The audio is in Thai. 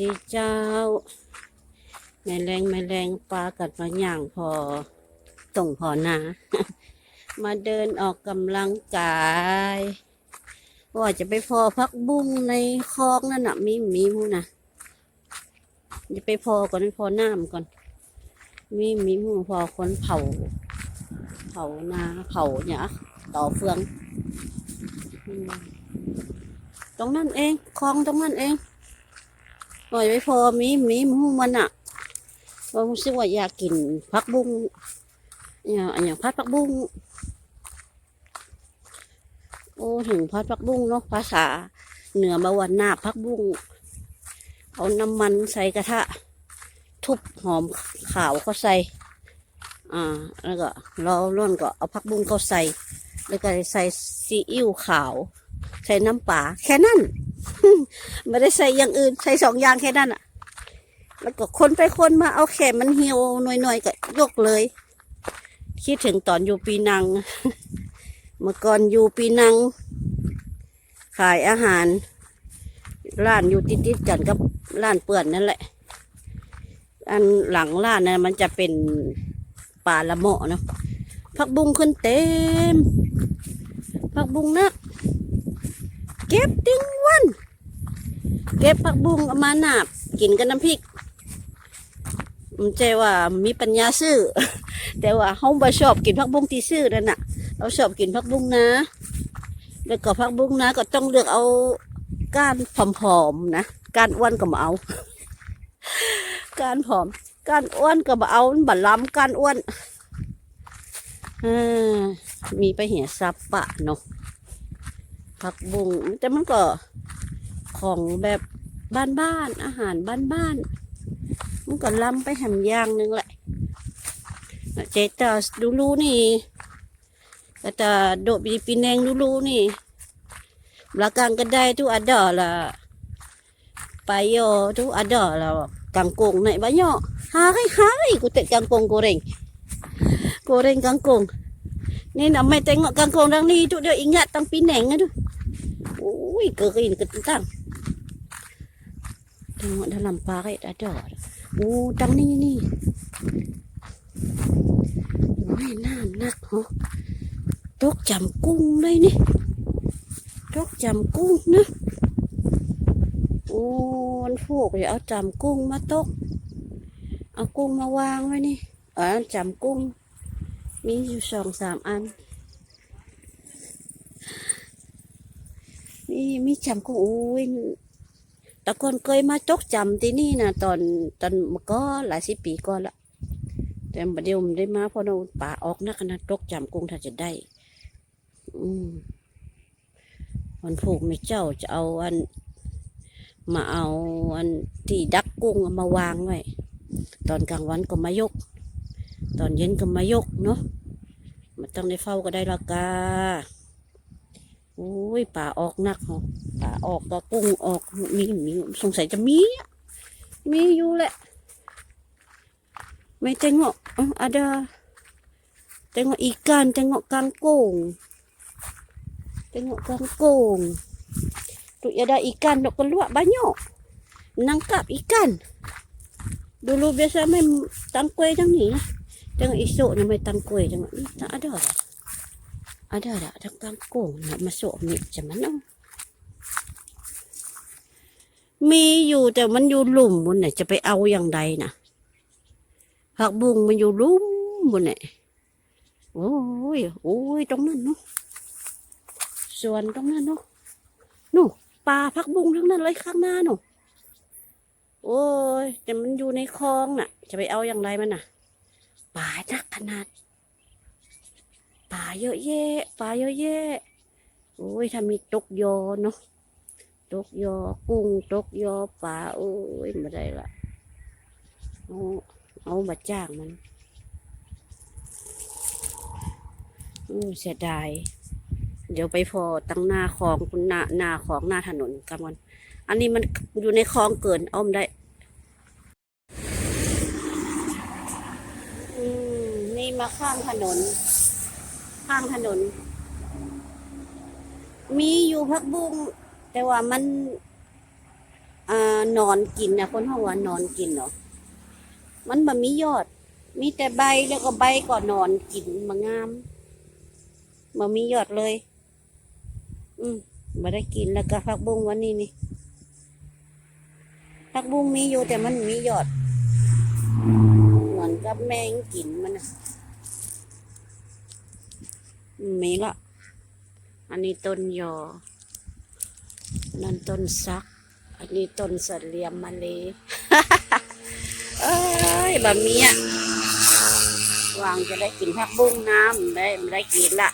ดีเจ้า แม่แรงแม่แรงปลากัดมาย่างพอส่งพอนามาเดินออกกำลังกายว่าจะไปพอพักบุ้งในคลองนั่นน่ะมีมีมูนะจะไปพอก่อนไปพอน้ำก่อน มีมีมูพอคนเผา เผานาเผาเนี่ยต่อเฟือง ตรงนั้นเองคลองตรงนั้นเอง หน่อยไปพอมีมีมูมันอะว่ารู้สึกว่าอยากกินพักบุ้งอย่างอย่างพัดพักบุ้งโอ้ถึงพัดพักบุ้งเนาะภาษาเหนือมาวันหน้าบพักบุ้งเอาน้ำมันใส่กระทะ ทุบหอมขาวก็ใส่ อ่า แล้วก็ราล่นก็เอาผักบุ้งเขาใส่ แล้วก็ใส่ซีอิ๊วขาว ใส่น้ำปลาแค่นั้น ไม่ได้ใส่อย่างอื่นใส่สองอย่างแค่นั้นอะ แล้วก็คนไปคนมาเอาแค่มันเหี่ยวหน่อยๆก็ยกเลย คิดถึงตอนอยู่ปีนัง เมื่อก่อนอยู่ปีนัง ขายอาหาร ร้านอยู่ติดๆกันกับร้านเปื่อนนั่นแหละ อันหลังร้านนะมันจะเป็นป่าละเมาะเนาะผักบุ้งขึ้นเต็มผักบุ้งนะ เก็บติ้งวัน เก็บผักบุ้งเอามาหนาบกินกับน้ำพริกมันใจว่ามีปัญญาซื้อ แต่ว่าเขาบ่ชอบกินผักบุ้งที่ซื้อนั่นน่ะ เราชอบกินผักบุ้งนะ แล้วก็ผักบุ้งนะ ก็ต้องเลือกเอาก้านผอมๆนะก้านอ้วนก็มาเอาก้านผอมก้านอ้วนก็บ่เอามันบัล้ำก้านอ้วนอมีไปเหี่ยซับปะเนาะ ผักบุ้งแต่มันก็ของแบบบ้านๆอาหารบ้านๆมันก็ล้ำไปแหมย่างนึงแหละเจตาดูรูนี่กระตาโดบีปีแนงดูรูนี่บลากางก็ได้ทุกอัดอละไปโยทุกอัดอละกังกงไหนบ้านโยหาใหายห้กูเตะกังกงกูเร่งกูเรงกังกงนี่นะไม่แต่งกังกงดังนี้ทุกเดียวอิงะตังปีแนงนะทุก Ui, kering kentang. Tengok dalam parit ada. Oh, tang ni ni. Ui, nam nak ho. Tok jam cung đây ni. Tok jam cung nữa. โอ้มันผูกอย่าเอาจำกุ้งมาตก เอากุ้งมาวางไว้นี่อ๋อจำกุ้ง มีอยู่สองสามอันี่มีจำกุ้งโอ้ยแตะคนเคยมาจกจำที่นี่นะตอนตอนเมื่อก็หลายสิบปีก่อนละแต่บัดเดียวมันได้มาเพราะเราป่าออกนักนะจกจำกุ้งถ้าจะได้ อืมวันผูกไม่เจ้าจะเอาอัน มาเอาอันที่ดักกุ้งมาวางไว้ตอนกลางวันก็มายก ตอนเย็นก็มายกเนาะมันต้องได้เฝ้าก็ได้ละกา อ้ยป่าออกนักเหรอป่าออกก็กุ้งออกมีมีสงสัยจะมีอะมีอยู่แหละไม่ tengok eh, ada tengok ikan tengok kangkung tengok kangkung Tu ada ikan dok keluar banyak. Nangkap ikan. Dulu biasa main tangkui macam ni lah. Tengok esok ni main tangkui tengok ni tak ada lah. Ada tak ada kangkung nak masuk ni macam mana? มีอยู่แต่มันอยู่หลุมบนไหนจะไปเอาอย่างใดนะผักบุ้งมันอยู่หลุมบนไหนโอ้ยโอ้ยตรงนั้นเนาะสวนตรงนั้นเนาะนู่นปลาผักบุ้งทั้งนั้นเลยข้างหน้าหนูโอ้ยแต่มันอยู่ในคลองน่ะ จะไปเอาอย่างไรมันน่ะปลานักขนาด ปลาเยอะแยะปลาเยอะแยะโอ้ยถ้ามีตกยอเนาะตกยอกุ้งตกยอปลาโอ้ยไม่ได้ละเอาเอามาจ้างมันอืมเสียดายเดี๋ยวไปพอตั้งหน้าคลองคุณหน้าหน้าของหน้าถนนกันก่อนอันนี้มันอยู่ในคลองเกินอ้อมได้อืมนี่มาข้างถนน ข้างถนน มีอยู่พักบุ้งแต่ว่ามันอนอนกินนะคนห้องว่านอนกินเนาะมันบ่มียอด มีแต่ใบแล้วก็ใบก็นอนกินมางามบ่มียอดเลย อืมบ่ได้กินแล้วก็ผักบุ้งวันนี้นี่ผักบุ้งมีอยู่แต่มันมียอดเหมือนกับแมงกินมันนะ มีละ อันนี้ต้นยอ นั่นต้นซัก อันนี้ต้นสะเหลียมมาเลยเอ้ยบะเมียวางจะได้กินผักบุ้งน้ำได้ไม่ได้กินละ